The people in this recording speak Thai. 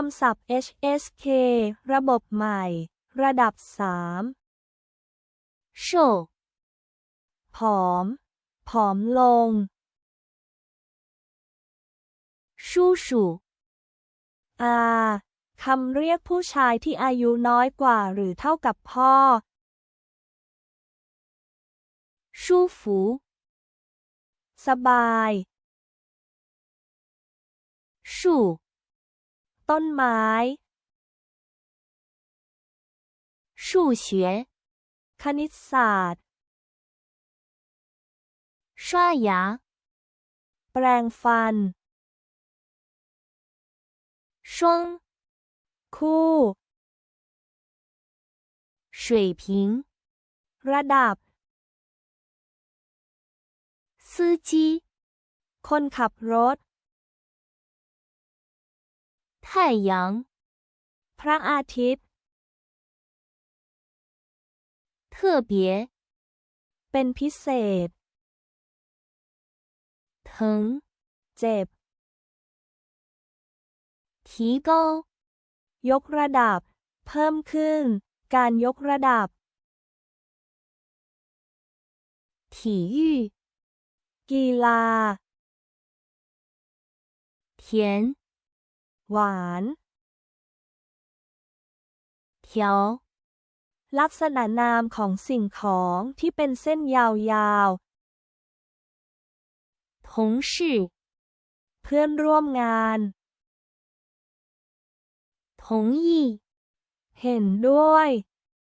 คำศัพท์ HSK ระบบใหม่ ระดับ 3 โชผอม ผอมลง ชูชูอาคำเรียกผู้ชายที่อายุน้อยกว่าหรือเท่ากับพ่อ ชูฟูสบาย ชู ต้นไม้ 数学、 คณิตศาสตร์ 刷牙、 แปรงฟัน 双、 คู่ 水平、 ระดับ 司机、 คนขับรถ 太阳、 พระอาทิตย์ 特别、 เป็นพิเศษ 疼、 เจ็บ 提高、 ยกระดับ เพิ่มขึ้น การยกระดับ 体育、 กีฬา 甜、 หวาน 条、 ลักษณะนามของสิ่งของที่เป็นเส้นยาวๆ 同事、 เพื่อนร่วมงาน 同意、 เห็นด้วย